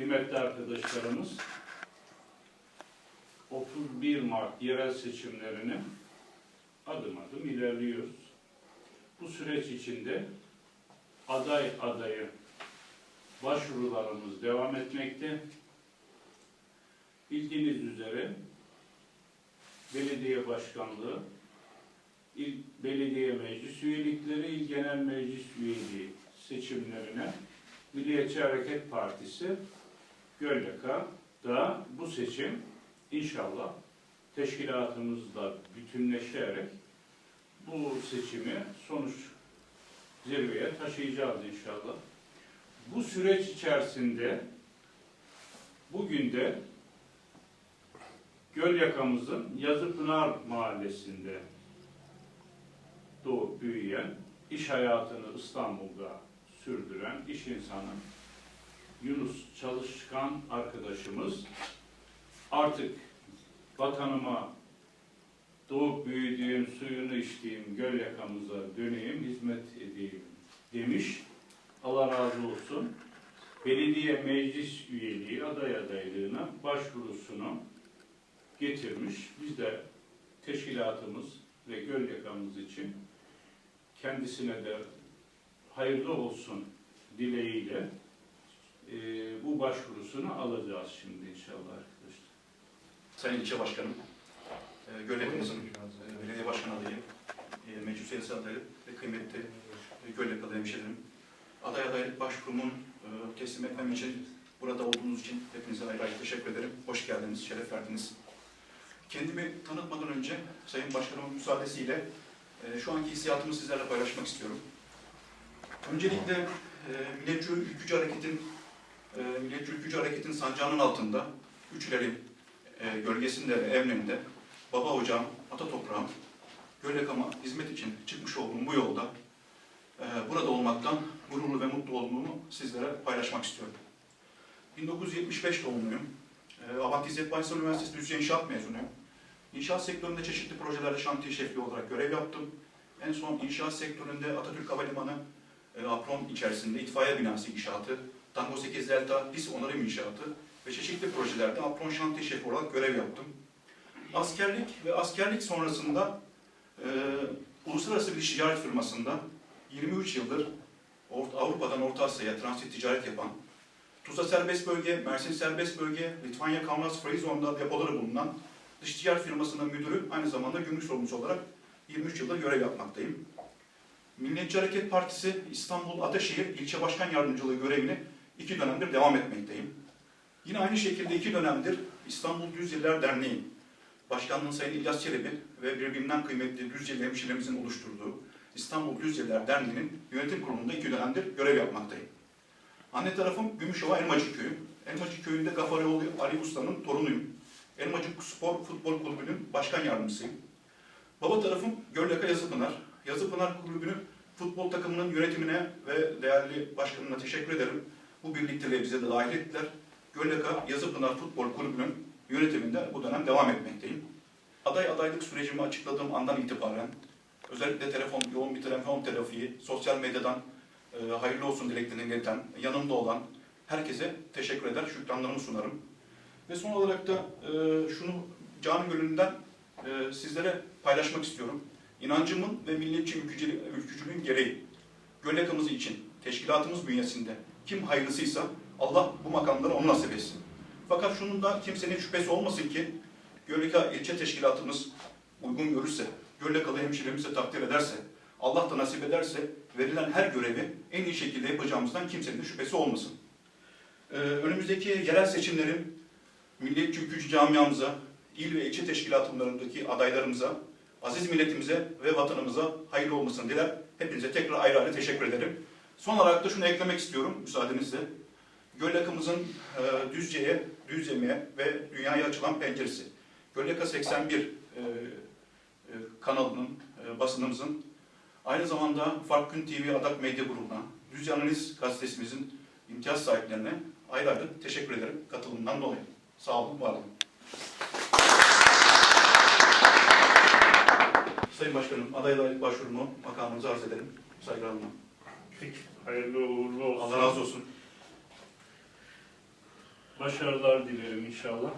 kıymetli arkadaşlarımız 31 Mart yerel seçimlerini adım adım ilerliyoruz. Bu süreç içinde aday adayı başvurularımız devam etmekte. Bildiğiniz üzere belediye başkanlığı, il belediye meclis üyelikleri, il genel meclis üyeliği seçimlerine Milliyetçi Hareket Partisi Gölyaka'da bu seçim inşallah teşkilatımızla bütünleşerek bu seçimi sonuç zirveye taşıyacağız inşallah. Bu süreç içerisinde bugün de Gölyakamızın Yazıpınar Mahallesi'nde doğup büyüyen, iş hayatını İstanbul'da sürdüren iş insanı Yunus Çalışkan arkadaşımız artık vatanıma doğup büyüdüğüm, suyunu içtiğim göl yakamıza döneyim, hizmet edeyim demiş. Allah razı olsun. Belediye meclis üyeliği aday adaylığına başvurusunu getirmiş. Biz de teşkilatımız ve göl yakamız için kendisine de hayırlı olsun dileğiyle e, bu başvurusunu alacağız şimdi inşallah arkadaşlar. Sayın İlçe Başkanım, e, Gölyakamızın e, belediye başkanı adayı, e, meclis üyesi adayı ve kıymetli e, Gölyakalı hemşehrilerim. Aday adaylık başvurumun e, teslim etmem için, burada olduğunuz için hepinize ayrı ayrı teşekkür ederim. Hoş geldiniz, şeref verdiniz. Kendimi tanıtmadan önce Sayın Başkanımın müsaadesiyle e, şu anki hissiyatımı sizlerle paylaşmak istiyorum. Öncelikle e, Milliyetçi Ülkücü Hareket'in e, Milliyetçi Ülkücü Hareket'in sancağının altında Üçlerin e, gölgesinde ve emrinde baba ocağım, ata toprağım, Gölyakama hizmet için çıkmış olduğum bu yolda e, burada olmaktan gururlu ve mutlu olduğumu sizlere paylaşmak istiyorum. 1975 doğumluyum. E, Abant İzzet Baysal Üniversitesi Düzce İnşaat mezunuyum. İnşaat sektöründe çeşitli projelerde şantiye şefliği olarak görev yaptım. En son inşaat sektöründe Atatürk Havalimanı e, Apron içerisinde itfaiye binası inşaatı, Tango 8 Delta pis onarım inşaatı ve çeşitli projelerde apron şantiye şefi olarak görev yaptım. Askerlik ve askerlik sonrasında e, uluslararası bir ticaret firmasında 23 yıldır Avrupa'dan Orta Asya'ya transit ticaret yapan, Tuzla Serbest Bölge, Mersin Serbest Bölge, Litvanya Kaunas Free Zone'da depoları bulunan dış ticaret firmasının müdürü, aynı zamanda gümrük sorumlusu olarak 23 yıldır görev yapmaktayım. Milliyetçi Hareket Partisi İstanbul Ataşehir İlçe Başkan Yardımcılığı görevini iki dönemdir devam etmekteyim. Yine aynı şekilde iki dönemdir İstanbul Düzceler Derneği Başkanlığı Sayın İlyas Çelebi ve birbirinden kıymetli Düzceli hemşiremizin oluşturduğu İstanbul Düzceler Derneği'nin yönetim kurulunda iki dönemdir görev yapmaktayım. Anne tarafım Gümüşova Elmacık Köyü. Elmacık Köyü'nde Gafarioğlu Ali Usta'nın torunuyum. Elmacık Spor Futbol Kulübü'nün başkan yardımcısıyım. Baba tarafım Gölyaka Yazıpınar. Yazıpınar Kulübü'nün futbol takımının yönetimine ve değerli başkanına teşekkür ederim. Bu birlikteliğe bize de dahil ettiler. Gölyaka Yazıpınar Futbol Kulübü'nün yönetiminde bu dönem devam etmekteyim. Aday adaylık sürecimi açıkladığım andan itibaren özellikle telefon, yoğun bir telefon trafiği, sosyal medyadan e, hayırlı olsun dileklerini ileten, yanımda olan herkese teşekkür eder, şükranlarımı sunarım. Ve son olarak da e, şunu canı gönlünden e, sizlere paylaşmak istiyorum. İnancımın ve milliyetçi ülkücülüğün, gereği Gölyakamız için teşkilatımız bünyesinde kim hayırlısıysa Allah bu makamları onu nasip etsin. Fakat şunun da kimsenin şüphesi olmasın ki Gölyaka ilçe teşkilatımız uygun görürse, Gölyakalı hemşiremiz de takdir ederse, Allah da nasip ederse verilen her görevi en iyi şekilde yapacağımızdan kimsenin de şüphesi olmasın. Ee, önümüzdeki yerel seçimlerin milliyetçi ülkücü camiamıza, il ve ilçe teşkilatlarındaki adaylarımıza, aziz milletimize ve vatanımıza hayırlı olmasını diler. Hepinize tekrar ayrı ayrı teşekkür ederim. Son olarak da şunu eklemek istiyorum müsaadenizle. Gölyaka'mızın e, Düzce'ye, Düzce'ye ve dünyaya açılan penceresi. Gölyaka 81 e, e, kanalının, e, basınımızın, aynı zamanda Fark Gün TV Adak Medya Grubu'na, Düzce Analiz gazetesimizin imtiyaz sahiplerine ayrı ayrı teşekkür ederim katılımından dolayı. Sağ olun, var olun. Sayın Başkanım, aday adaylık başvurumu makamınıza arz ederim. Saygılarımla. Peki. Hayırlı uğurlu olsun. Allah razı olsun. Başarılar dilerim inşallah.